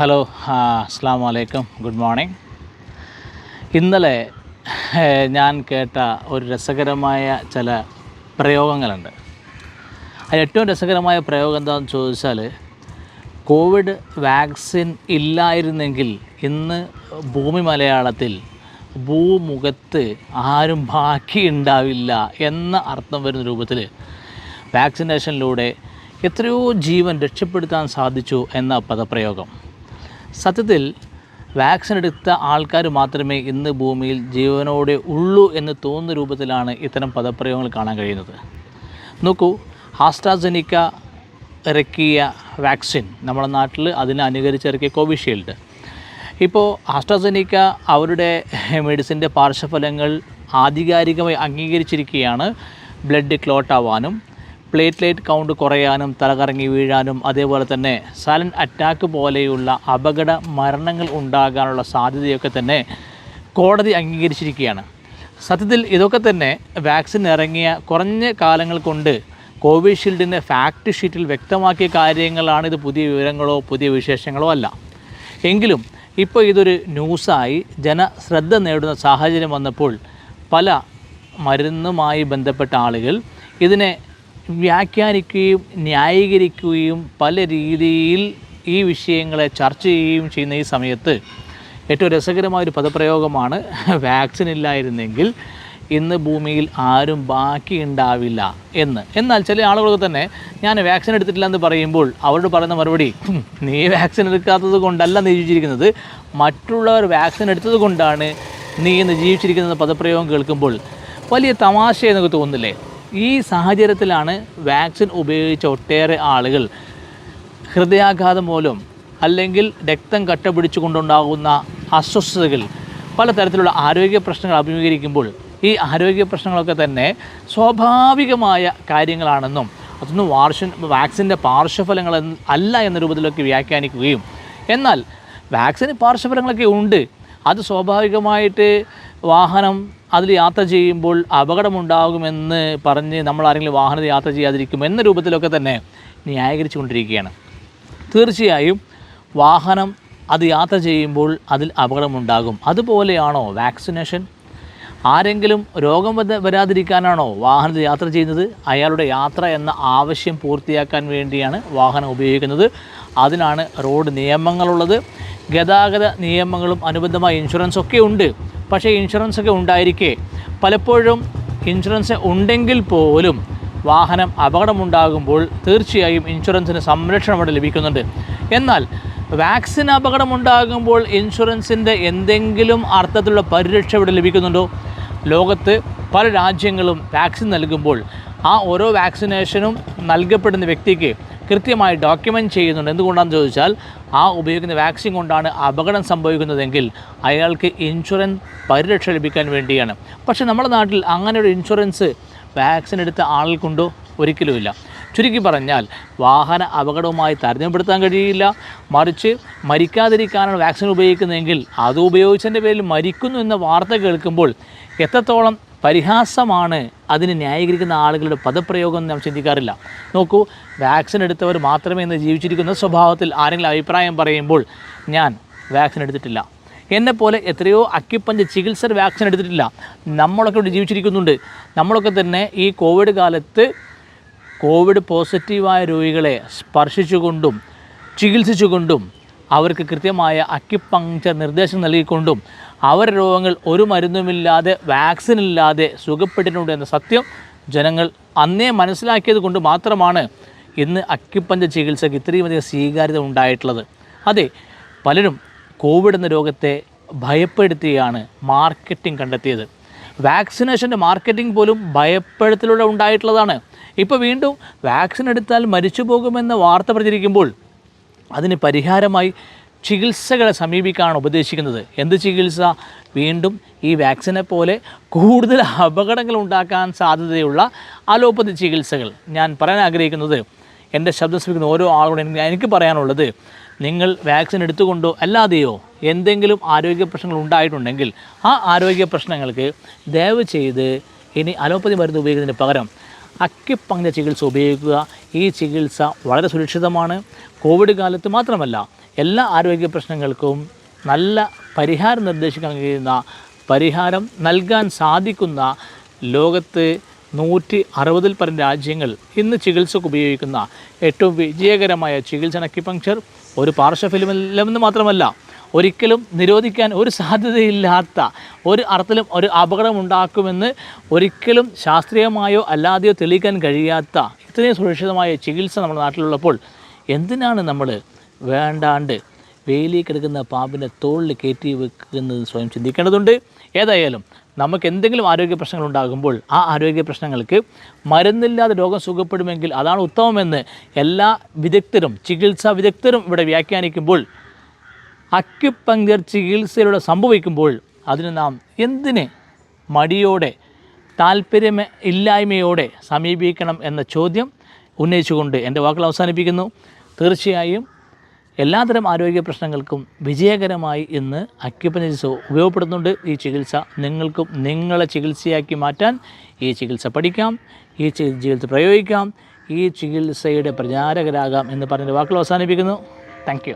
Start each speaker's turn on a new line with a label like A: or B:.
A: Hello അസ്സാം വലൈക്കും good morning ഇന്നലെ ഞാൻ കേട്ട ഒരു രസകരമായ ചില പ്രയോഗങ്ങളുണ്ട്. അതിൽ ഏറ്റവും രസകരമായ പ്രയോഗം എന്താണെന്ന് ചോദിച്ചാൽ കോവിഡ് വാക്സിൻ ഇല്ലായിരുന്നെങ്കിൽ ഇന്ന് ഭൂമി മലയാളത്തിൽ ഭൂമുഖത്ത് ആരും ബാക്കി ഉണ്ടാവില്ല എന്ന അർത്ഥം വരുന്ന രൂപത്തിൽ വാക്സിനേഷനിലൂടെ എത്രയോ ജീവൻ രക്ഷപ്പെടുത്താൻ സാധിച്ചു എന്ന പദപ്രയോഗം. സത്യത്തിൽ വാക്സിൻ എടുത്ത ആൾക്കാർ മാത്രമേ ഇന്ന് ഭൂമിയിൽ ജീവനോടെ ഉള്ളൂ എന്ന് തോന്നുന്ന രൂപത്തിലാണ് ഇത്തരം പദപ്രയോഗങ്ങൾ കാണാൻ കഴിയുന്നത്. നോക്കൂ ആസ്ട്രാസെനിക്ക ഇറക്കിയ വാക്സിൻ നമ്മുടെ നാട്ടിൽ അതിനെ അനുകരിച്ചിറക്കിയ കോവിഷീൽഡ്. ഇപ്പോൾ ആസ്ട്രാസെനിക്ക അവരുടെ മെഡിസിന്റെ പാർശ്വഫലങ്ങൾ ആധികാരികമായി അംഗീകരിച്ചിരിക്കുകയാണ്. ബ്ലഡ് ക്ലോട്ട് ആവാനും പ്ലേറ്റ്ലേറ്റ് കൗണ്ട് കുറയാനും തലകറങ്ങി വീഴാനും അതേപോലെ തന്നെ സൈലന്റ് അറ്റാക്ക് പോലെയുള്ള അപകട മരണങ്ങൾ ഉണ്ടാകാനുള്ള സാധ്യതയൊക്കെ തന്നെ കോടതി അംഗീകരിച്ചിരിക്കുകയാണ്. സത്യത്തിൽ ഇതൊക്കെ തന്നെ വാക്സിൻ ഇറങ്ങിയ കുറഞ്ഞ കാലങ്ങൾ കൊണ്ട് കോവിഷീൽഡിന്റെ ഫാക്ട് ഷീറ്റിൽ വ്യക്തമാക്കിയ കാര്യങ്ങളാണ് ഇത് പുതിയ വിവരങ്ങളോ പുതിയ വിശേഷങ്ങളോ അല്ല. എങ്കിലും ഇപ്പോൾ ഇതൊരു ന്യൂസായി ജനശ്രദ്ധ നേടുന്ന സാഹചര്യം വന്നപ്പോൾ പല മരുന്നുമായി ബന്ധപ്പെട്ട ആളുകൾ ഇതിനെ വ്യാഖ്യാനിക്കുകയും ന്യായീകരിക്കുകയും പല രീതിയിൽ ഈ വിഷയങ്ങളെ ചർച്ച ചെയ്യുകയും ചെയ്യുന്ന ഈ സമയത്ത് ഏറ്റവും രസകരമായ ഒരു പദപ്രയോഗമാണ് വാക്സിൻ ഇല്ലായിരുന്നെങ്കിൽ ഇന്ന് ഭൂമിയിൽ ആരും ബാക്കി ഉണ്ടാവില്ല എന്ന്. എന്നാൽ ചില ആളുകൾക്ക് തന്നെ ഞാൻ വാക്സിൻ എടുത്തിട്ടില്ല എന്ന് പറയുമ്പോൾ അവരോട് പറയുന്ന മറുപടി നീ വാക്സിൻ എടുക്കാത്തത് കൊണ്ടല്ല നീ ജീവിച്ചിരിക്കുന്നത്. മറ്റുള്ളവർ വാക്സിൻ എടുത്തത് കൊണ്ടാണ് നീ ഇന്ന് ജീവിച്ചിരിക്കുന്നത് പദപ്രയോഗം കേൾക്കുമ്പോൾ വലിയ തമാശ എന്നൊക്കെ തോന്നുന്നില്ലേ? ഈ സാഹചര്യത്തിലാണ് വാക്സിൻ ഉപയോഗിച്ച ഒട്ടേറെ ആളുകൾ ഹൃദയാഘാതം മൂലം അല്ലെങ്കിൽ രക്തം കട്ട പിടിച്ചുകൊണ്ടുണ്ടാകുന്ന അസ്വസ്ഥതകൾ പലതരത്തിലുള്ള ആരോഗ്യ പ്രശ്നങ്ങൾ അഭിമുഖീകരിക്കുമ്പോൾ ഈ ആരോഗ്യ പ്രശ്നങ്ങളൊക്കെ തന്നെ സ്വാഭാവികമായ കാര്യങ്ങളാണെന്നും അതൊന്നും വാർഷൻ വാക്സിന്റെ പാർശ്വഫലങ്ങൾ അല്ല എന്ന രൂപത്തിലൊക്കെ വ്യാഖ്യാനിക്കുകയും എന്നാൽ വാക്സിന് പാർശ്വഫലങ്ങളൊക്കെ ഉണ്ട്. അത് സ്വാഭാവികമായിട്ട് വാഹനം അതിൽ യാത്ര ചെയ്യുമ്പോൾ അപകടമുണ്ടാകുമെന്ന് പറഞ്ഞ് നമ്മൾ ആരെങ്കിലും വാഹനത്തിൽ യാത്ര ചെയ്യാതിരിക്കും എന്ന രൂപത്തിലൊക്കെ തന്നെ ന്യായീകരിച്ചു കൊണ്ടിരിക്കുകയാണ് തീർച്ചയായും വാഹനം അത് യാത്ര ചെയ്യുമ്പോൾ അതിൽ അപകടമുണ്ടാകും. അതുപോലെയാണോ വാക്സിനേഷൻ? ആരെങ്കിലും രോഗം വരാതിരിക്കാനാണോ വാഹനത്തിൽ യാത്ര ചെയ്യുന്നത്? അയാളുടെ യാത്ര എന്ന ആവശ്യം പൂർത്തിയാക്കാൻ വേണ്ടിയാണ് വാഹനം ഉപയോഗിക്കുന്നത്. അതിനാണ് റോഡ് നിയമങ്ങളുള്ളത്. ഗതാഗത നിയമങ്ങളും അനുബന്ധമായ ഇൻഷുറൻസ് ഒക്കെ ഉണ്ട്. പക്ഷേ ഇൻഷുറൻസ് ഒക്കെ ഉണ്ടായിരിക്കെ. പലപ്പോഴും ഇൻഷുറൻസ് ഉണ്ടെങ്കിൽ പോലും വാഹനം അപകടമുണ്ടാകുമ്പോൾ തീർച്ചയായും ഇൻഷുറൻസിന് സംരക്ഷണം അവിടെ ലഭിക്കുന്നുണ്ട്. എന്നാൽ വാക്സിൻ അപകടമുണ്ടാകുമ്പോൾ ഇൻഷുറൻസിന്റെ എന്തെങ്കിലും അർത്ഥത്തിലുള്ള പരിരക്ഷ ഇവിടെ ലഭിക്കുന്നുണ്ടോ? ലോകത്ത് പല രാജ്യങ്ങളും വാക്സിൻ നൽകുമ്പോൾ ആ ഓരോ വാക്സിനേഷനും നൽകപ്പെടുന്ന വ്യക്തിക്ക് കൃത്യമായി ഡോക്യുമെന്റ് ചെയ്യുന്നുണ്ട്. എന്തുകൊണ്ടാണെന്ന് ചോദിച്ചാൽ ആ ഉപയോഗിക്കുന്ന വാക്സിൻ കൊണ്ടാണ് അപകടം സംഭവിക്കുന്നതെങ്കിൽ അയാൾക്ക് ഇൻഷുറൻസ് പരിരക്ഷ ലഭിക്കാൻ വേണ്ടിയാണ്. പക്ഷേ നമ്മുടെ നാട്ടിൽ അങ്ങനെ ഒരു ഇൻഷുറൻസ് വാക്സിൻ എടുത്ത ആൾക്കുണ്ടോ ഒരിക്കലുമില്ല. ചുരുക്കി പറഞ്ഞാൽ വാഹന അപകടവുമായി താരതമ്യപ്പെടുത്താൻ കഴിയില്ല. മറിച്ച് മരിക്കാതിരിക്കാനാണ് വാക്സിൻ ഉപയോഗിക്കുന്നതെങ്കിൽ അത് ഉപയോഗിച്ചതിന്റെ പേരിൽ മരിക്കുന്നു എന്ന വാർത്ത കേൾക്കുമ്പോൾ എത്രത്തോളം പരിഹാസമാണ് അതിനെ ന്യായീകരിക്കുന്ന ആളുകളുടെ പദപ്രയോഗം നാം ചിന്തിക്കാറില്ല. നോക്കൂ വാക്സിൻ എടുത്തവർ മാത്രമേ ഇന്ന് ജീവിച്ചിരിക്കുന്ന സ്വഭാവത്തിൽ ആരെങ്കിലും അഭിപ്രായം പറയുമ്പോൾ ഞാൻ വാക്സിൻ എടുത്തിട്ടില്ല. എന്നെപ്പോലെ എത്രയോ അക്കിപ്പഞ്ച് ചികിത്സ വാക്സിൻ എടുത്തിട്ടില്ല. നമ്മളൊക്കെ ഇവിടെ ജീവിച്ചിരിക്കുന്നുണ്ട്. നമ്മളൊക്കെ തന്നെ ഈ കോവിഡ് കാലത്ത് കോവിഡ് പോസിറ്റീവായ രോഗികളെ സ്പർശിച്ചുകൊണ്ടും ചികിത്സിച്ചുകൊണ്ടും അവർക്ക് കൃത്യമായ അക്യുപങ്ചർ നിർദ്ദേശം നൽകിക്കൊണ്ടും അവരുടെ രോഗങ്ങൾ ഒരു മരുന്നുമില്ലാതെ വാക്സിൻ ഇല്ലാതെ സുഖപ്പെട്ടിട്ടുണ്ട് എന്ന സത്യം ജനങ്ങൾ അന്നേ മനസ്സിലാക്കിയത് കൊണ്ട് മാത്രമാണ് ഇന്ന് അക്കിപ്പഞ്ച ചികിത്സയ്ക്ക് ഇത്രയും അധികം സ്വീകാര്യത ഉണ്ടായിട്ടുള്ളത്. അതെ പലരും കോവിഡ് എന്ന രോഗത്തെ ഭയപ്പെടുത്തിയാണ് മാർക്കറ്റിംഗ് കണ്ടെത്തിയത്. വാക്സിനേഷന്റെ മാർക്കറ്റിംഗ് പോലും ഭയപ്പെടുത്തലൂടെ ഉണ്ടായിട്ടുള്ളതാണ്. ഇപ്പോൾ വീണ്ടും വാക്സിൻ എടുത്താൽ മരിച്ചു പോകുമെന്ന വാർത്ത പ്രചരിക്കുമ്പോൾ അതിന് പരിഹാരമായി ചികിത്സകളെ സമീപിക്കാനാണ് ഉപദേശിക്കുന്നത്. എന്ത് ചികിത്സ? വീണ്ടും ഈ വാക്സിനെ പോലെ കൂടുതൽ അപകടങ്ങൾ ഉണ്ടാക്കാൻ സാധ്യതയുള്ള അലോപ്പതി ചികിത്സകൾ. ഞാൻ പറയാൻ ആഗ്രഹിക്കുന്നത് എന്റെ ശബ്ദം ശ്രമിക്കുന്ന ഓരോ ആളോടും എനിക്ക് പറയാനുള്ളത് നിങ്ങൾ വാക്സിൻ എടുത്തുകൊണ്ടോ അല്ലാതെയോ എന്തെങ്കിലും ആരോഗ്യ പ്രശ്നങ്ങൾ ഉണ്ടായിട്ടുണ്ടെങ്കിൽ ആ ആരോഗ്യ പ്രശ്നങ്ങൾക്ക് ദയവ് ചെയ്ത് ഇനി അലോപ്പതി മരുന്ന് ഉപയോഗിക്കുന്നതിന് പകരം അക്യുപങ്ക്ചർ ചികിത്സ ഉപയോഗിക്കുക. ഈ ചികിത്സ വളരെ സുരക്ഷിതമാണ്. കോവിഡ് കാലത്ത് മാത്രമല്ല എല്ലാ ആരോഗ്യ പ്രശ്നങ്ങൾക്കും നല്ല പരിഹാരം നിർദ്ദേശിക്കാൻ കഴിയുന്ന പരിഹാരം നൽകാൻ സാധിക്കുന്ന ലോകത്ത് നൂറ്റി അറുപതിൽ പരം രാജ്യങ്ങൾ ഇന്ന് ചികിത്സക്ക് ഉപയോഗിക്കുന്ന ഏറ്റവും വിജയകരമായ ചികിത്സ അക്യുപങ്ക്ചർ ഒരു പാർശ്വഫലമില്ലെന്ന് മാത്രമല്ല ഒരിക്കലും നിരോധിക്കാൻ ഒരു സാധ്യതയില്ലാത്ത ഒരു അർത്ഥത്തിലും ഒരു അപകടമുണ്ടാക്കുമെന്ന് ഒരിക്കലും ശാസ്ത്രീയമായോ അല്ലാതെയോ തെളിയിക്കാൻ കഴിയാത്ത ഇത്രയും സുരക്ഷിതമായ ചികിത്സ നമ്മുടെ നാട്ടിലുള്ളപ്പോൾ എന്തിനാണ് നമ്മൾ വേണ്ടാണ്ട് വെയിലിൽ കിടക്കുന്ന പാമ്പിനെ തോളിൽ കയറ്റി വെക്കുന്നത് സ്വയം ചിന്തിക്കേണ്ടതുണ്ട്. ഏതായാലും നമുക്ക് എന്തെങ്കിലും ആരോഗ്യ പ്രശ്നങ്ങൾ ഉണ്ടാകുമ്പോൾ ആ ആരോഗ്യ പ്രശ്നങ്ങൾക്ക് മരുന്നില്ലാതെ രോഗം സുഖപ്പെടുമെങ്കിൽ അതാണ് ഉത്തമമെന്ന് എല്ലാ വിദഗ്ധരും ചികിത്സാ വിദഗ്ധരും ഇവിടെ വ്യാഖ്യാനിക്കുമ്പോൾ അക്യുപങ്ക്ചർ ചികിത്സയിലൂടെ സംഭവിക്കുമ്പോൾ അതിന് നാം എന്തിന് മടിയോടെ താല്പര്യം ഇല്ലായ്മയോടെ സമീപിക്കണം എന്ന ചോദ്യം ഉന്നയിച്ചുകൊണ്ട് എന്റെ വാക്കുകൾ അവസാനിപ്പിക്കുന്നു. തീർച്ചയായും എല്ലാതരം ആരോഗ്യ പ്രശ്നങ്ങൾക്കും വിജയകരമായി ഇന്ന് അക്യുപനിസ് ഉപയോഗപ്പെടുത്തുന്നുണ്ട് ഈ ചികിത്സ നിങ്ങൾക്കും നിങ്ങളെ ചികിത്സയാക്കി മാറ്റാൻ ഈ ചികിത്സ പഠിക്കാം. ഈ ചികിത്സ പ്രയോഗിക്കാം. ഈ ചികിത്സയുടെ പ്രചാരകരാകാം എന്ന് പറഞ്ഞ വാക്കുകൾ അവസാനിപ്പിക്കുന്നു. താങ്ക്